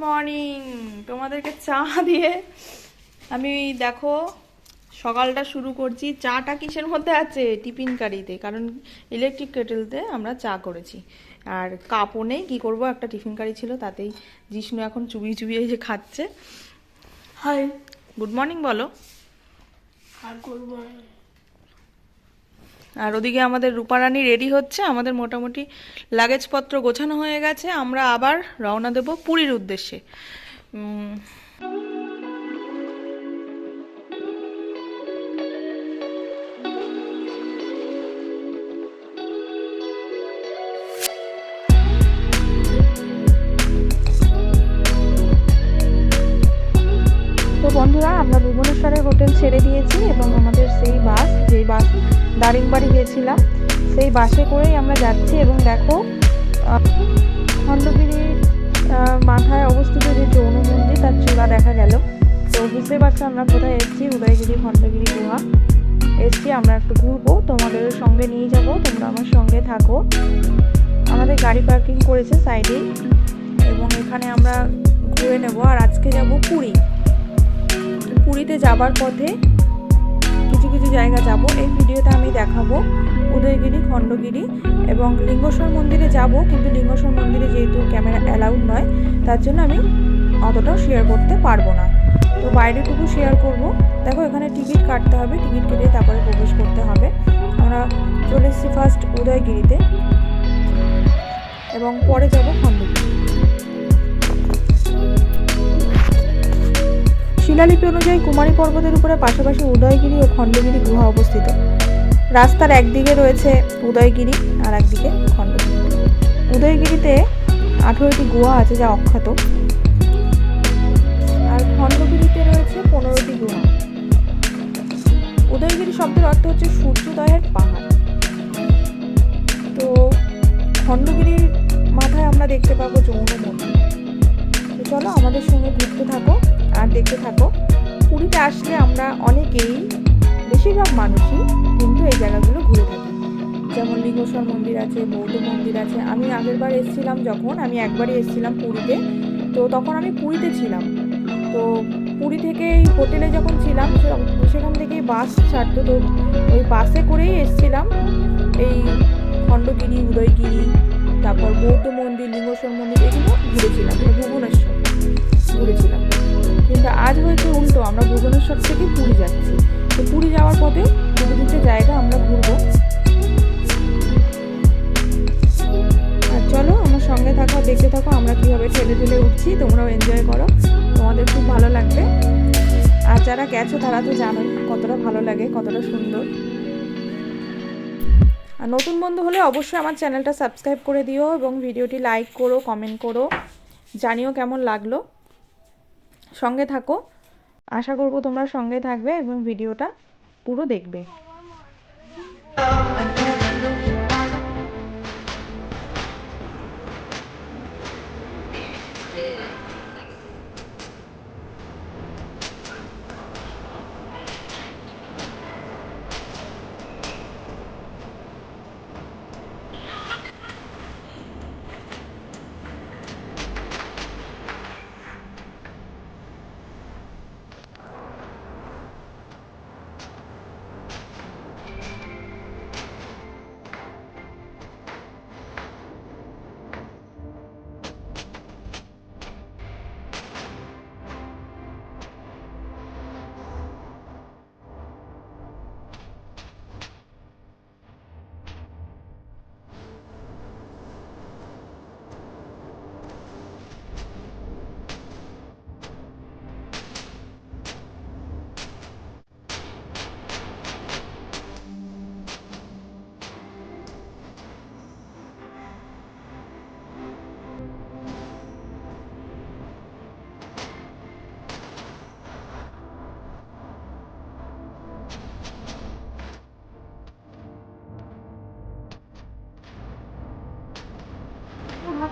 Morning. তোমাদেরকে চা দিয়ে আমি দেখো সকালটা শুরু করছি। চাটা কিসের মধ্যে আছে? টিফিন কারিতে কারণ ইলেকট্রিক কেটেলতে আমরা চা করেছি। আর কাপও নেই কী করব? একটা টিফিন কারি ছিল তাতেই জিষ্ণু এখন চুবিয়ে চুবিয়ে যে খাচ্ছে। হাই। গুড মর্নিং বলো। আর করব আর ওদিকে আমাদের রূপারানি রেডি হচ্ছে, আমাদের মোটামুটি লাগেজপত্র গোছানো হয়ে গেছে, আমরা আবার রওনা দেব পুরীর উদ্দেশ্যে। ভুবনেশ্বরের হোটেল ছেড়ে দিয়েছি এবং আমাদের সেই বাস যেই বাস দারিংবাড়ি গিয়েছিলাম সেই বাসে করেই আমরা যাচ্ছি এবং দেখো খণ্ডগিরির মাথায় অবস্থিত যে যৌন মন্দির, তার চূড়া দেখা গেল। তো বুঝতে পারছ আমরা কোথায় এসেছি? উদয়গিরি খণ্ডগিরি গুহা। এসছি, আমরা একটু ঘুরবো, তোমাদের সঙ্গে নিয়ে যাব, তোমরা আমার সঙ্গে থাকো। আমাদের গাড়ি পার্কিং করেছে সাইডেই এবং এখানে আমরা ঘুরে নেব। আর আজকে যাব পুরী। পুরীতে যাবার পথে কিছু কিছু জায়গা যাব। এই ভিডিওতে আমি দেখাবো উদয়গিরি, খণ্ডগিরি এবং লিঙ্গেশ্বর মন্দিরে যাব। কিন্তু লিঙ্গেশ্বর মন্দিরে যেহেতু ক্যামেরা অ্যালাউড নয়, তার জন্য আমি অতটাও শেয়ার করতে পারব না। তো বাইরেটুকু শেয়ার করব। দেখো, এখানে টিকিট কাটতে হবে। টিকিট কেটে তারপরে প্রবেশ করতে হবে। আমরা চলে এসেছি ফার্স্ট উদয়গিরিতে এবং পরে যাব খণ্ডগিরি। শিলালিপি অনুযায়ী কুমারী পর্বতের উপরে পাশাপাশি উদয়গিরি ও খণ্ডগিরি গুহা অবস্থিত। রাস্তার একদিকে রয়েছে উদয়গিরি আর একদিকে খণ্ডগিরি। উদয়গিরিতে আঠেরোটি গুহা আছে যা অখ্যাত। আর খণ্ডগিরিতে রয়েছে পনেরোটি গুহা। উদয়গিরি শব্দের অর্থ হচ্ছে সূর্যোদয়ের পাহাড়। তো খণ্ডগিরির মাথায় আমরা দেখতে পাবো যৌন মন্দির। চলো আমাদের সঙ্গে ঘুরতে থাকো আর দেখতে থাকো। পুরীতে আসলে আমরা অনেকেই, বেশিরভাগ মানুষই কিন্তু এই জায়গাগুলো ঘুরে থাকি। যেমন লিঙ্গেশ্বর মন্দির আছে, বৌদ্ধ মন্দির আছে। আমি আগেরবার এসেছিলাম যখন, আমি একবারই এসেছিলাম পুরীতে। তো তখন আমি পুরীতে ছিলাম। তো পুরী থেকে এই হোটেলে যখন ছিলাম সেখান থেকে বাস ছাড়তো। তো ওই বাসে করেই এসেছিলাম। এই খণ্ডগিরি, উদয়গিরি, তারপর বৌদ্ধ মন্দির, লিঙ্গেশ্বর মন্দির, এগুলো ঘুরেছিলাম। ভুবনেশ্বর। ঘুরেছিলাম কিন্তু আজ হয়েছে উল্টো, আমরা ভুবনেশ্বর থেকে পুরী যাচ্ছি। তো পুরী যাওয়ার পথে দুটো তিনটে জায়গা আমরা ঘুরবো। আর চলো, আমার সঙ্গে থাকো, দেখতে থাকো, আমরা কীভাবে ঠেলে ঠেলে উঠছি, তোমরাও এনজয় করো। তোমাদের খুব ভালো লাগবে। আর যারা গেছো, তারা তো জানোই কতটা ভালো লাগে, কতটা সুন্দর। আর নতুন বন্ধু হলে অবশ্যই আমার চ্যানেলটা সাবস্ক্রাইব করে দিও এবং ভিডিওটি লাইক করো, কমেন্ট করো। জানিও কেমন লাগল। সঙ্গে থাকো। আশা করব তোমরা সঙ্গে থাকবে এবং ভিডিওটা পুরো দেখবে।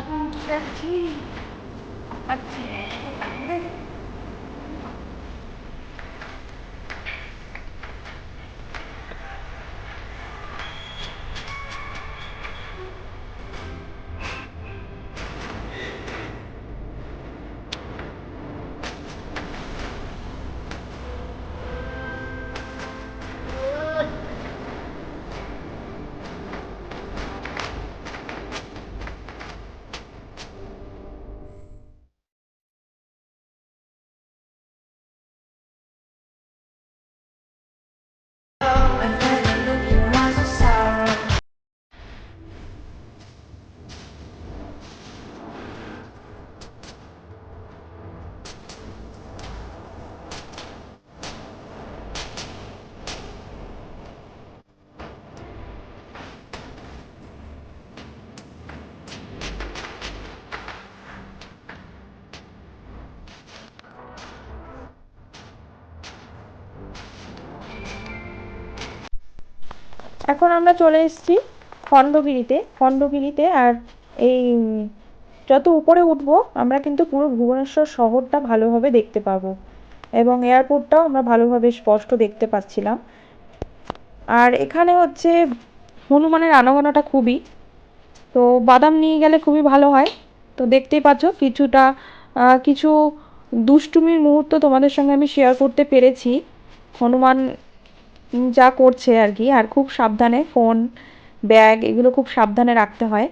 Aqui, aqui. Aqui. এখন আমরা চলে এসেছি খণ্ডগিরিতে। খণ্ডগিরিতে আর এই, যত উপরে উঠবো, আমরা কিন্তু পুরো ভুবনেশ্বর শহরটা ভালোভাবে দেখতে পাবো। এবং এয়ারপোর্টটাও আমরা ভালোভাবে স্পষ্ট দেখতে পাচ্ছিলাম। আর এখানে হচ্ছে হনুমানের আনাগোনাটা খুবই। তো বাদাম নিয়ে গেলে খুবই ভালো হয়। তো দেখতেই পাচ্ছ কিছুটা কিছু দুষ্টুমির মুহূর্ত তোমাদের সঙ্গে আমি শেয়ার করতে পেরেছি। হনুমান যা করছে আর কি। আর খুব সাবধানে ফোন ব্যাগ এগুলো খুব সাবধানে রাখতে হয়।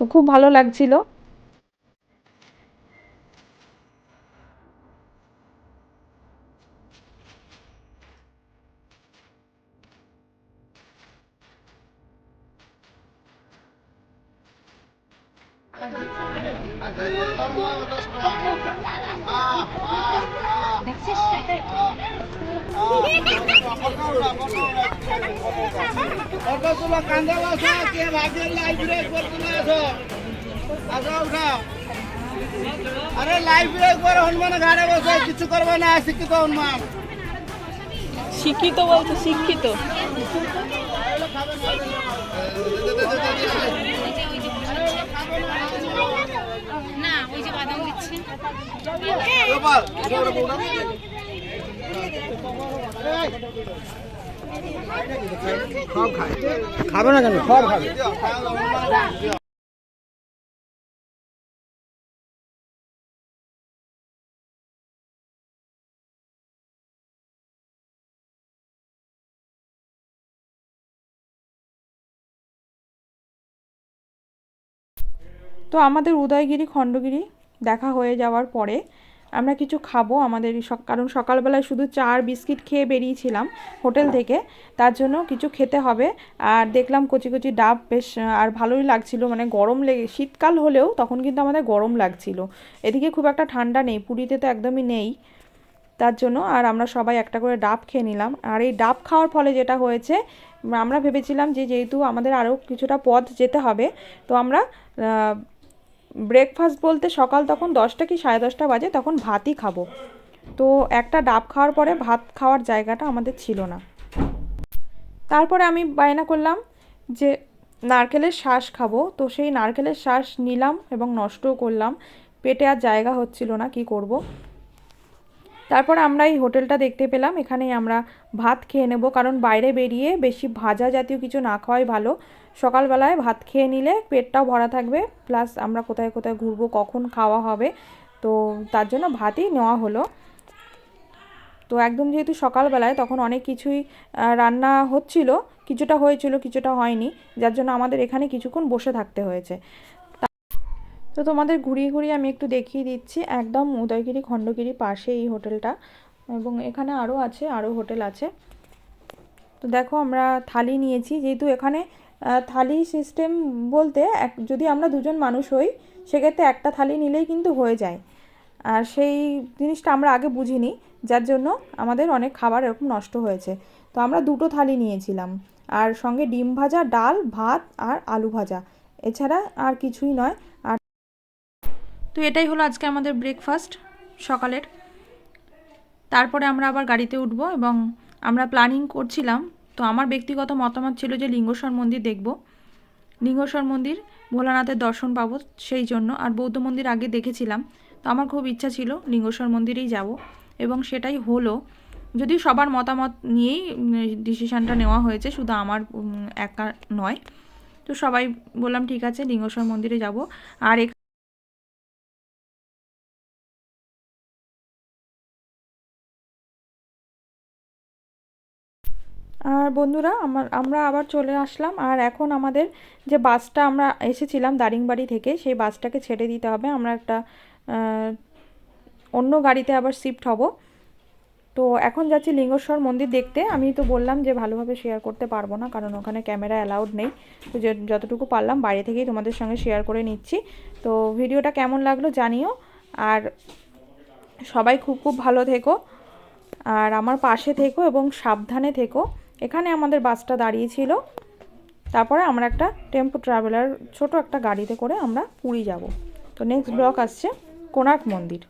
তো খুব ভালো লাগছিল। ফটো তুলো কান্দে বসো কে ভাগ্যের লাইভ ব্রেক করতে আছো আসো উঠাও আরে লাইভ ব্রেক করে হনুমান ঘাড়ে বসে কিছু করবে না শিক্ষিত হনুমান শিক্ষিত বলতে শিক্ষিত না ওই যে বাদাম দিচ্ছে খাবে না কেন সব খাবে তো আমাদের উদয়গিরি খণ্ডগিরি দেখা হয়ে যাওয়ার পরে আমরা কিছু খাব আমাদের কারণ সকালবেলায় শুধু চা আর বিস্কিট খেয়ে বেরিয়েছিলাম হোটেল থেকে। তার জন্য কিছু খেতে হবে। আর দেখলাম কচি কচি ডাব বেশ, আর ভালোই লাগছিল। মানে গরম লেগে শীতকাল হলেও তখন কিন্তু আমাদের গরম লাগছিল। এদিকে খুব একটা ঠান্ডা নেই, পুরীতে তো একদমই নেই। তার জন্য আর আমরা সবাই একটা করে ডাব খেয়ে নিলাম। আর এই ডাব খাওয়ার ফলে যেটা হয়েছে, আমরা ভেবেছিলাম যে যেহেতু আমাদের আরও কিছুটা পথ যেতে হবে, তো আমরা ব্রেকফাস্ট বলতে সকাল তখন দশটা কি সাড়ে দশটা বাজে, তখন ভাতই খাব। তো একটা ডাব খাওয়ার পরে ভাত খাওয়ার জায়গাটা আমাদের ছিল না। তারপরে আমি বায়না করলাম যে নারকেলের শ্বাস খাব। তো সেই নারকেলের শ্বাস নিলাম এবং নষ্টও করলাম। পেটে আর জায়গা হচ্ছিল না, কি করব। তারপর আমরা এই হোটেলটা দেখতে পেলাম। এখানেই আমরা ভাত খেয়ে নেব। কারণ বাইরে বেরিয়ে বেশি ভাজা জাতীয় কিছু না খাওয়াই ভালো। সকালবেলায় ভাত খেয়ে নিলে পেটটাও ভরা থাকবে, প্লাস আমরা কোথায় কোথায় ঘুরবো, কখন খাওয়া হবে, তো তার জন্য ভাতই নেওয়া হলো। তো একদম যেহেতু সকালবেলায় তখন অনেক কিছুই রান্না হচ্ছিল, কিছুটা হয়েছিল, কিছুটা হয়নি, যার জন্য আমাদের এখানে কিছুক্ষণ বসে থাকতে হয়েছে। তো তোমাদের ঘুরিয়ে ঘুরিয়ে আমি একটু দেখিয়ে দিচ্ছি, একদম উদয়গিরি খণ্ডগিরি পাশে এই হোটেলটা, এবং এখানে আরও আছে আরও হোটেল আছে। তো দেখো আমরা থালি নিয়েছি, যেহেতু এখানে থালি সিস্টেম বলতে এক, যদি আমরা দুজন মানুষ হই, সেক্ষেত্রে একটা থালি নিলেই কিন্তু হয়ে যায়। আর সেই জিনিসটা আমরা আগে বুঝিনি, যার জন্য আমাদের অনেক খাবার এরকম নষ্ট হয়েছে। তো আমরা দুটো থালি নিয়েছিলাম, আর সঙ্গে ডিম ভাজা, ডাল, ভাত আর আলু ভাজা। এছাড়া আর কিছুই নয়। আর তো এটাই হলো আজকে আমাদের ব্রেকফাস্ট সকালের। তারপরে আমরা আবার গাড়িতে উঠবো এবং আমরা প্ল্যানিং করছিলাম তো আমার ব্যক্তিগত মতামত ছিল যে লিঙ্গেশ্বর মন্দির দেখব। লিঙ্গেশ্বর মন্দির, ভোলানাথের দর্শন পাবো সেই জন্য। আর বৌদ্ধ মন্দির আগে দেখেছিলাম, তো আমার খুব ইচ্ছা ছিল লিঙ্গেশ্বর মন্দিরেই যাব। এবং সেটাই হলো, যদিও সবার মতামত নিয়েই ডিসিশানটা নেওয়া হয়েছে, শুধু আমার একা নয়। তো সবাই বললাম, ঠিক আছে, লিঙ্গেশ্বর মন্দিরে যাব। আর আর বন্ধুরা, আমার, আমরা আবার চলে আসলাম। আর এখন আমাদের যে বাসটা আমরা এসেছিলাম দারিংবাড়ি থেকে, সেই বাসটাকে ছেড়ে দিতে হবে। আমরা একটা অন্য গাড়িতে আবার শিফট হব। তো এখন যাচ্ছি লিঙ্গেশ্বর মন্দির দেখতে। আমি তো বললাম যে ভালোভাবে শেয়ার করতে পারব না, কারণ ওখানে ক্যামেরা অ্যালাউড নেই। তো যে- যতটুকু পারলাম, বাইরে থেকেই তোমাদের সঙ্গে শেয়ার করে নিচ্ছি। তো ভিডিওটা কেমন লাগল জানিও। আর সবাই খুব খুব ভালো থেকো। আর আমার পাশে থেকো এবং সাবধানে থেকো। এখানে আমাদের বাসটা দাঁড়িয়েছিল তারপরে আমরা একটা টেম্পো ট্রাভেলার, ছোট একটা গাড়িতে করে আমরা পুরী যাব। তো নেক্সট ব্লক আসছে কোণার্ক মন্দির।